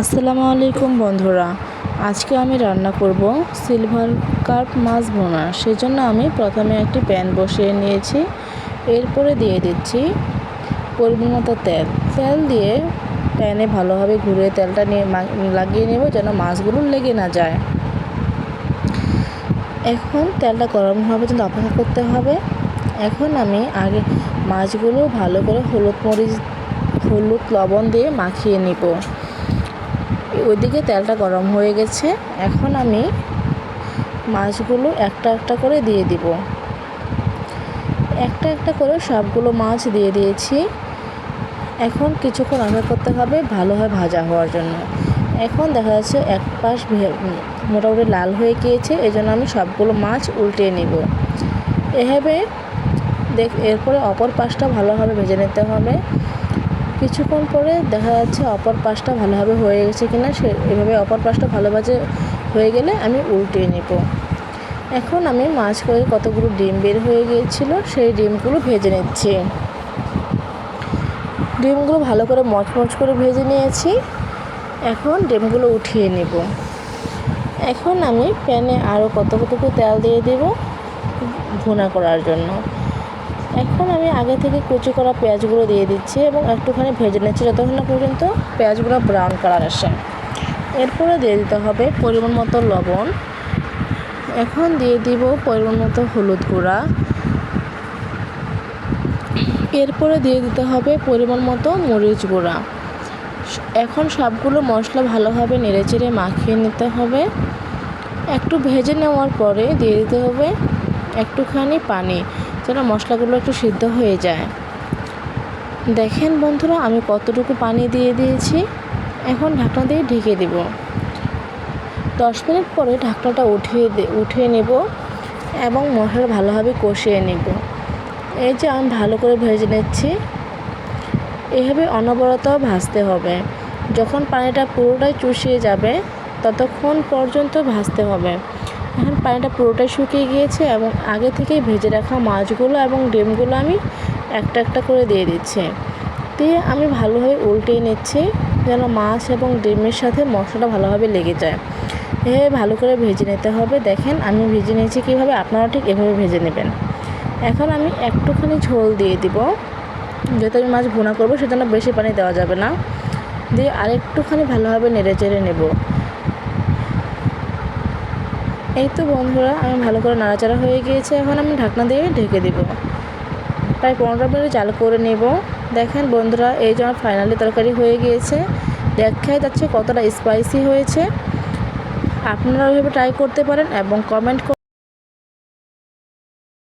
আসসালামু আলাইকুম বন্ধুরা। আজকে আমি রান্না করব সিলভার কার্প মাছ ভোনা। সেজন্য আমি প্রথমে একটি প্যান বসিয়ে নিয়েছি। এরপরে দিয়ে দিচ্ছি পরিমাণ মতো তেল। তেল দিয়ে প্যানে ভালোভাবে ঘুরে তেলটা নিয়ে লাগিয়ে নেব যেন মাছগুলো লেগে না যায়। এখন তেলটা গরম হওয়া পর্যন্ত অপেক্ষা করতে হবে। এখন আমি আগে মাছগুলো ভালো করে হলুদ মরিচ, হলুদ লবণ দিয়ে মাখিয়ে নিব। ওইদিকে তেলটা গরম হয়ে গেছে। এখন আমি মাছগুলো একটা একটা করে দিয়ে দিব। একটা একটা করে সবগুলো মাছ দিয়ে দিয়েছি। এখন কিছুক্ষণ অপেক্ষা করতে হবে ভালোভাবে ভাজা হওয়ার জন্য। এখন দেখা যাচ্ছে এক পাশ মোটামুটি লাল হয়ে গিয়েছে এই আমি সবগুলো মাছ উল্টিয়ে নিব। এভাবে দেখ, এরপরে অপর পাশটা ভালোভাবে ভেজে নিতে হবে। কিছুক্ষণ পরে দেখা যাচ্ছে অপর পাশটা ভালোভাবে হয়ে গেছে কিনা, সে এভাবে অপর পাশটা ভালোভাবে হয়ে গেলে আমি উল্টিয়ে নেব। এখন আমি মাছ করে কতগুলো ডিম বের হয়ে গিয়েছিল, সেই ডিমগুলো ভেজে নিচ্ছি। ডিমগুলো ভালো করে মচমচ করে ভেজে নিয়েছি। এখন ডিমগুলো উঠিয়ে নেব। এখন আমি প্যানে আরও কত কতটুকু তেল দিয়ে দেব ভুনা করার জন্য। এখন আমি আগে থেকে কুচি করা পেঁয়াজগুলো দিয়ে দিচ্ছি এবং একটুখানি ভেজে নিচ্ছি যতক্ষণ না পর্যন্ত পেঁয়াজগুলো ব্রাউন কালার আসে। এরপরে দিয়ে দিতে হবে পরিমাণ মতো লবণ। এখন দিয়ে দিব পরিমাণ মতো হলুদ গুঁড়া। এরপরে দিয়ে দিতে হবে পরিমাণ মতো মরিচ গুঁড়া। এখন সবগুলো মশলা ভালোভাবে নেড়ে নেড়েচেড়ে মাখিয়ে নিতে হবে। একটু ভেজে নেওয়ার পরে দিয়ে দিতে হবে একটুখানি পানি। যেন মশলাগুলো একটু সিদ্ধ হয়ে যায়। দেখেন বন্ধুরা, আমি কতটুকু পানি দিয়ে দিয়েছি। এখন ঢাকনা দিয়ে ঢেকে দেব। দশ মিনিট পরে ঢাকনাটা উঠিয়ে উঠিয়ে নেব এবং মশলা ভালোভাবে কষিয়ে নেব। এই যে আমি ভালো করে ভেজে নিচ্ছি। এভাবে অনবরত ভাজতে হবে। যখন পানিটা পুরোটাই চুষিয়ে যাবে, ততক্ষণ পর্যন্ত ভাজতে হবে। এখন পানিটা পুরোটাই শুকিয়ে গিয়েছে এবং আগে থেকেই ভেজে রাখা মাছগুলো এবং ডিমগুলো আমি একটা একটা করে দিয়ে দিচ্ছি। দিয়ে আমি ভালোভাবে উল্টিয়ে নিচ্ছি যেন মাছ এবং ডিমের সাথে মশলাটা ভালোভাবে লেগে যায়। এভাবে ভালো করে ভেজে নিতে হবে। দেখেন আমি ভেজে নিয়েছি কীভাবে, আপনারা ঠিক এভাবে ভেজে নেবেন। এখন আমি একটুখানি ঝোল দিয়ে দিব। যেহেতু আমি মাছ ভুনা করব, সেজন্য বেশি পানি দেওয়া যাবে না। দিয়ে আরেকটুখানি ভালোভাবে নেড়ে চেড়ে নেব। এই তো বন্ধুরা, আমি ভালো করে নাড়াচাড়া হয়ে গিয়েছে, এখন আমি ঢাকনা দিয়ে ঢেকে দেবো। প্রায় পনেরো মিনিট চাল করে নেব। দেখেন বন্ধুরা, এই যে আমার ফাইনালি তরকারি হয়ে গিয়েছে। দেখাই যাচ্ছে কতটা স্পাইসি হয়েছে। আপনারা ওইভাবে ট্রাই করতে পারেন এবং কমেন্ট